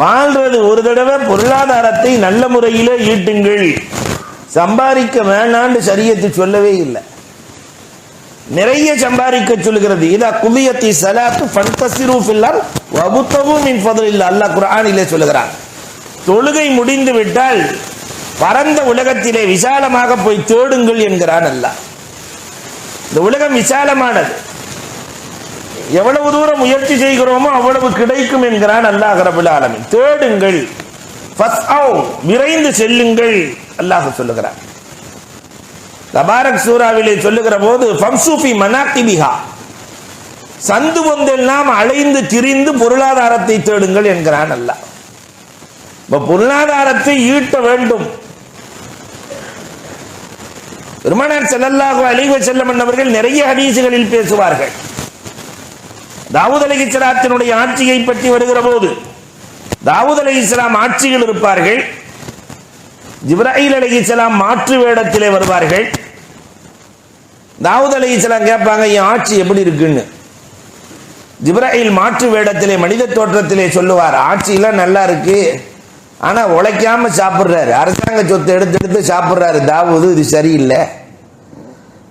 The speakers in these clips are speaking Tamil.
வாழ்றது ஒரு தடவை பொருளாதாரத்தை நல்ல முறையிலே ஈட்டுங்கள். சம்பாதிக்க வேணான்னு சரியத்து சொல்லவே இல்லை. நிறைய சம்பாதிக்க சொல்லுகிறது. இதா குலியத்தி சலாத்து ஃபன்தசிரு ஃபில்லர் வபுத்தவு மின் இல்லை அல்லாஹ் குரானிலே சொல்லுகிறான். தொழுகை முடிந்து விட்டால் பரந்த உலகத்திலே விசாலமாக போய் தேடுங்கள் என்கிறான் அல்லாஹ். இந்த உலகம் விசாலமானது. எவ்வளவு தூரம் முயற்சி செய்கிறோமோ அவ்வளவு கிடைக்கும் என்கிறான் அல்லாஹ் ரபுல் ஆலமின். தேடுங்கள். விரைந்து செல்லுங்கள். அல்லாஹ் சொல்லுகிறான். தபாரக் சூராவிலே சொல்லுகிற போது ஃபம்சூஃபி மனாக்கிபிஹா. சந்து வந்தெல்லாம் அலைந்து திரிந்து பொருளாதாரத்தை தேடுங்கள் என்கிறான் அல்லாஹ். இப்ப பொருளாதாரத்தை ஈட்ட வேண்டும். பெருமானார் செல்லல்லாக அழிவு செல்லம் அவர்கள் நிறைய ஹதீசுகளில் பேசுவார்கள். தாவூத் அலி இஸ்லாத்தினுடைய ஆட்சியை பற்றி வருகிற போது தாவூத் அலி இஸ்லாம் ஆட்சியில் இருப்பார்கள். ஜிப்ராஹில் அலி இஸ்லாம் மாற்று வேடத்திலே வருவார்கள். தாவூத் அலி இஸ்லாம் கேட்பாங்க என் ஆட்சி எப்படி இருக்குன்னு? ஜிப்ராஹில் மாற்று வேடத்திலே மனித தோற்றத்திலே சொல்லுவார் ஆட்சியெல்லாம் நல்லா இருக்கு ஆனா உழைக்காம சாப்பிடுறாரு. அரசாங்க சொத்தை எடுத்து எடுத்து சாப்பிடுறாரு. தாவூது இது சரியில்லை.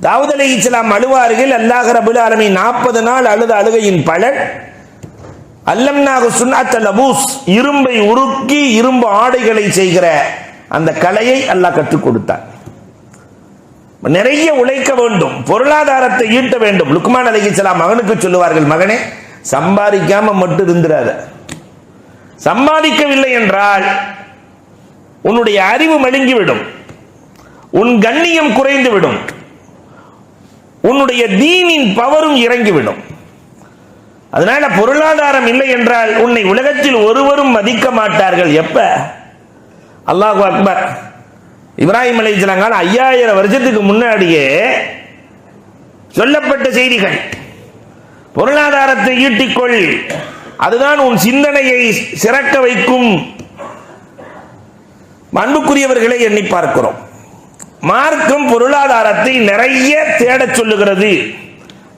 தாவூத் அலி இஸ்லாம் அழுவார்கள். அல்லாஹ் ரபுல் ஆலமி நாற்பது நாள் அழுத அழுகையின் பலன். அல்லம்னாக சுன்னாத்த லபூஸ் இரும்பை உருக்கி இரும்பு ஆடைகளை செய்கிற அந்த கலையை அல்லாஹ் கற்றுக் கொடுத்தார் நிறைய உழைக்க வேண்டும் பொருளாதாரத்தை ஈட்ட வேண்டும். லுக்மான் அலி இஸ்லாம் மகனுக்கு சொல்லுவார்கள் மகனே சம்பாதிக்காம மட்டும் இருந்துடாத. சம்பாதிக்கவில்லை என்றால் உன்னுடைய அறிவு மழுங்கிவிடும். உன் கண்ணியம் குறைந்துவிடும். உன்னுடைய தீனின் பவரும் இறங்கிவிடும். அதனால பொருளாதாரம் இல்லை என்றால் உன்னை உலகத்தில் ஒருவரும் மதிக்க மாட்டார்கள். எப்ப? அல்லாஹ் அக்பர். இப்ராஹிம் அலைஹிஸ்ஸலாம் ஐயாயிரம் வருஷத்துக்கு முன்னாடியே சொல்லப்பட்ட செய்திகள். பொருளாதாரத்தை ஈட்டிக்கொள். அதுதான் உன் சிந்தனையை சிறக்க வைக்கும். அன்புக்குரியவர்களை எண்ணி பார்க்கிறோம். மார்க்கம் பொருளாதாரத்தை நிறைய தேடச் சொல்லுகிறது.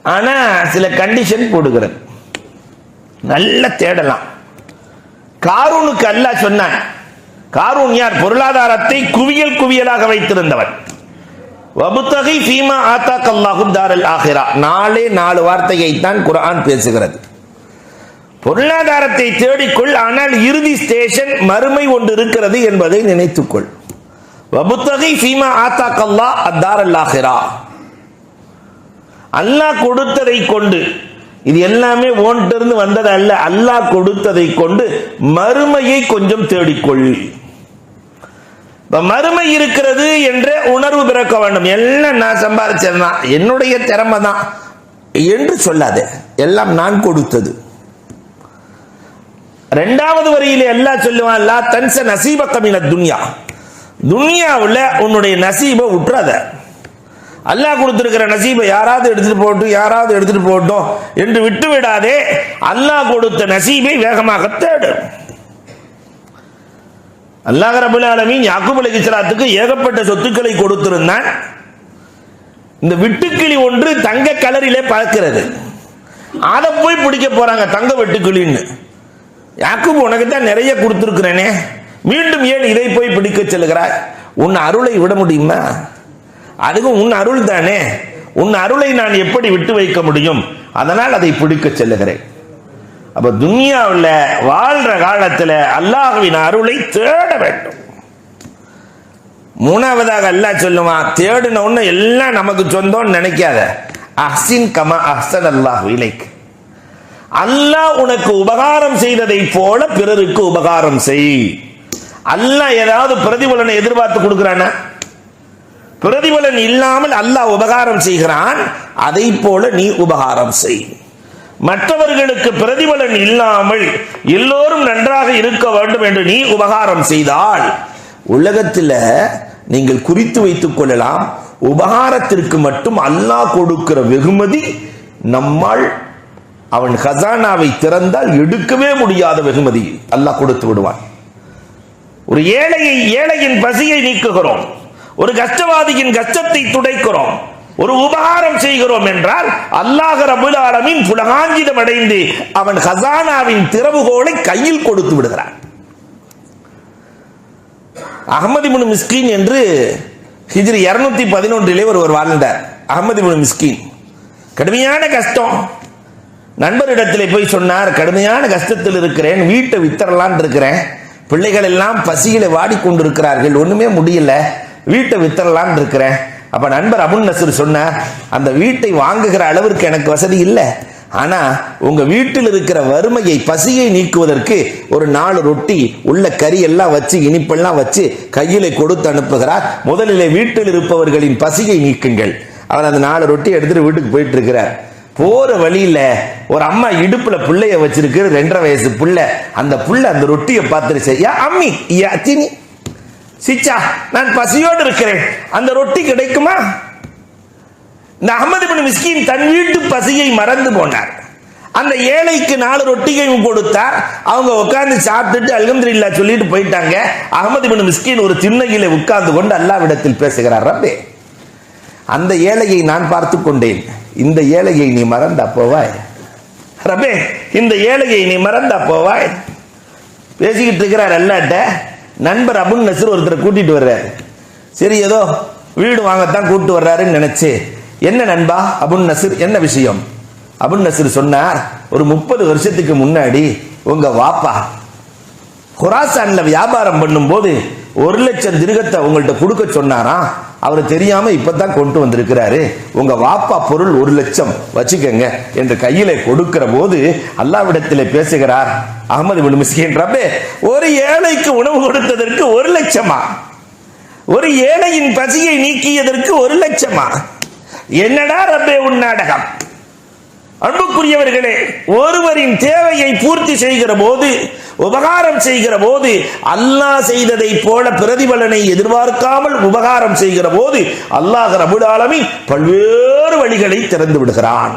ஆனா சில கண்டிஷன் போடுகிறது. நல்ல தேடலாம். காரூனுக்கு அல்ல சொன்னான் காரூன் யார்? பொருளாதாரத்தை குவியல் குவியலாக வைத்திருந்தவன். வபுத்தகை ஃபீமா ஆத்தாக் அல்லாஹு தாரல் ஆஹிரா நாலே நாலு வார்த்தையை தான் குரான் பேசுகிறது. பொருளாதாரத்தை தேடிக்கொள் ஆனால் இறுதி ஸ்டேஷன் மறுமை ஒன்று இருக்கிறது என்பதை நினைத்துக்கொள். வபுத்தகை ஃபீமா ஆத்தா அல்லாஹ் அத்தாரல் அல்லாஹிரா அல்லாஹ் கொடுத்ததை கொண்டு இது எல்லாமே ஓன்ட்டு இருந்து வந்தது அல்ல அல்லாஹ் கொடுத்ததை கொண்டு மறுமையை கொஞ்சம் தேடிக்கொள். மறுமை இருக்கிறது என்ற உணர்வு பிறக்க வேண்டும். எல்லாம் நான் சம்பாதிச்சதுதான் என்னுடைய திறமை தான் என்று சொல்லாதே எல்லாம் நான் கொடுத்தது. ரெண்டாவது வரியிலே எல்லாம் சொல்லுவான் லா தன்ச நசீப கமின துன்யா. துன்யாவில் உன்னுடைய நசீபை விட்டுறாத அல்லாஹ் கொடுத்துருக்கிற நசீபை யாராவது எடுத்துட்டு போட்டும் யாராவது எடுத்துட்டு போகட்டும் என்று விட்டு விடாதே. அல்லாஹ் கொடுத்த நசீபை வேகமாக தேடு. அல்லாஹ் ரபுல் ஆலமீன் யாக்கூப் இஸ்லாத்துக்கு ஏகப்பட்ட சொத்துக்களை கொடுத்திருந்தான். இந்த விட்டுக்கிளி ஒன்று தங்க கலரிலே பறக்கிறது. அதை போய் பிடிக்க போறாங்க தங்க வெட்டுக்கிளின்னு. யாக்கூப் உனக்கு தான் நிறைய கொடுத்துருக்குறேனே. மீண்டும் ஏன் இதை போய் பிடிக்க செல்கிறாய் உன் அருளை விட முடியுமா? அதுவும் உன் அருள் தானே. உன் அருளை நான் எப்படி விட்டு வைக்க முடியும்? அதனால் அதை பிடிக்க செல்லுகிறேன். அப்ப துன்யாவில் வாழ்ற காலத்துல அல்லாஹ்வின் அருளை தேட வேண்டும். மூணாவதாக அல்லாஹ் சொல்லுவான் தேடின ஒன்று எல்லாம் நமக்கு சொந்தம்னு நினைக்காத. அஹ்சின் கமா அஹ்சன் அல்லாஹ் இலைக்கு அல்லாஹ் உனக்கு உபகாரம் செய்ததை போல பிறருக்கு உபகாரம் செய். அல்லாஹ் ஏதாவது பிரதிபலனை எதிர்பார்த்து கொடுக்கிறானா பிரதிபலன் இல்லாமல் அல்லாஹ் உபகாரம் செய்கிறான் அதை போல நீ உபகாரம் செய். மற்றவர்களுக்கு பிரதிபலன் இல்லாமல் எல்லோரும் நன்றாக இருக்க வேண்டும் என்று நீ உபகாரம் செய்தால் உலகத்தில் நீங்கள் குறித்து வைத்துக் கொள்ளலாம் உபகாரத்திற்கு மட்டும் அல்லாஹ் கொடுக்கிற வெகுமதி நம்மால் அவன் ஹசானாவை திறந்தால் எடுக்கவே முடியாத வெகுமதி அல்லாஹ் கொடுத்து விடுவான். ஒரு ஏழையை ஏழையின் பசியை நீக்குகிறோம். ஒரு கஷ்டவாதியின் கஷ்டத்தை துடைக்கிறோம். ஒரு உபகாரம் செய்கிறோம் என்றால் அல்லாஹ் ரபுல் ஆலமீன் புலகாஞ்சிதம் அடைந்து அவன் ஹசானாவின் திறவுகோலை கையில் கொடுத்து விடுகிறான். அகமது முனு மிஸ்கின் என்று ஹிஜ்ரி இருநூத்தி பதினொன்றிலே ஒருவர் வாழ்ந்தார். அகமது முனு மிஸ்கின். கடுமையான கஷ்டம். நண்பரிடத்திலே போய் சொன்னார் கடுமையான கஷ்டத்தில் இருக்கிறேன் வீட்டை வித்தரலான் இருக்கிறேன். பிள்ளைகள் எல்லாம் பசியில வாடிக்கொண்டிருக்கிறார்கள். ஒண்ணுமே முடியல. வீட்டை வித்தரலான் இருக்கிறேன். அப்ப நண்பர் அபுல் நசூர் சொன்னார் அந்த வீட்டை வாங்குகிற அளவிற்கு எனக்கு வசதி இல்லை. ஆனா உங்க வீட்டில் இருக்கிற வறுமையை பசியை நீக்குவதற்கு ஒரு நாலு ரொட்டி உள்ள கறி எல்லாம் வச்சு இனிப்பெல்லாம் வச்சு கையில கொடுத்து அனுப்புகிறார். முதலிலே வீட்டில் இருப்பவர்களின் பசியை நீக்குங்கள். அவர் அந்த நாலு ரொட்டி எடுத்துட்டு வீட்டுக்கு போயிட்டு இருக்கிறார். போற வழியில ஒரு அம்மா இடுப்புல பிள்ளைய வச்சிருக்கு ரெண்டரை வயசு புள்ள. அந்த புள்ள அந்த ரொட்டியை பார்த்துருச்சு யா அம்மி யா தினி சிச்சா நான் பசியோடு இருக்கிறேன். அந்த ரொட்டி கிடைக்குமா? இந்த அகமது பின் மிஸ்கின் தன் வீட்டு பசியை மறந்து போனார். அந்த ஏழைக்கு நாலு ரொட்டியையும் கொடுத்தார். அவங்க உட்கார்ந்து சாப்பிட்டுட்டு அல்ஹம்துலில்லா சொல்லிட்டு போயிட்டாங்க. அகமது பின் மிஸ்கின் ஒரு திண்ணையில உட்கார்ந்து கொண்டு அல்லாவிடத்தில் பேசுகிறார் ரப்பே அந்த ஏழையை நான் பார்த்து கொண்டேன். இந்த ஏழையை நீ மறந்தா போவாய். ரபே இந்த ஏழையை நீ மறந்தா போவாய். பேசிக்கிட்டு இருக்கிறார் அல்லாட்ட. நண்பர் அபுன் நசர் ஒருத்தரை கூட்டிட்டு வர்றாரு. சரி ஏதோ வீடு வாங்கத்தான் கூப்பிட்டு வர்றாருன்னு நினைச்சு என்ன நண்பா அபுன் நசர் என்ன விஷயம்? அபுன் நசர் சொன்னார் ஒரு முப்பது வருஷத்துக்கு முன்னாடி உங்க வாப்பா ஹொராசான்ல வியாபாரம் பண்ணும்போது ஒரு லட்சம் திருகத்தை உங்கள்கிட்ட கொடுக்க சொன்னாராம். அவர் தெரியாம இப்பதான் கொண்டு வந்திருக்கிறாரு. உங்க வாப்பா பொருள் ஒரு லட்சம் வச்சுக்கங்க என்று கையில கொடுக்கிற போது அல்லாவிடத்தில் பேசுகிறார் அகமது பின் மிஸ்கின் ரப்பே ஒரு ஏழைக்கு உணவு கொடுத்ததற்கு ஒரு லட்சமா? ஒரு ஏழையின் பசியை நீக்கியதற்கு ஒரு லட்சமா? என்னடா ரப்பே உன் நாடகம்? அன்புக்குரியவர்களே ஒருவரின் தேவையை பூர்த்தி செய்கிற போது உபகாரம் செய்கிற போது அல்லாஹ் செய்ததை போல பிரதிபலனை எதிர்பார்க்காமல் உபகாரம் செய்கிற போது அல்லாஹ் ரபுல் பல்வேறு வழிகளை திறந்து விடுகிறான்.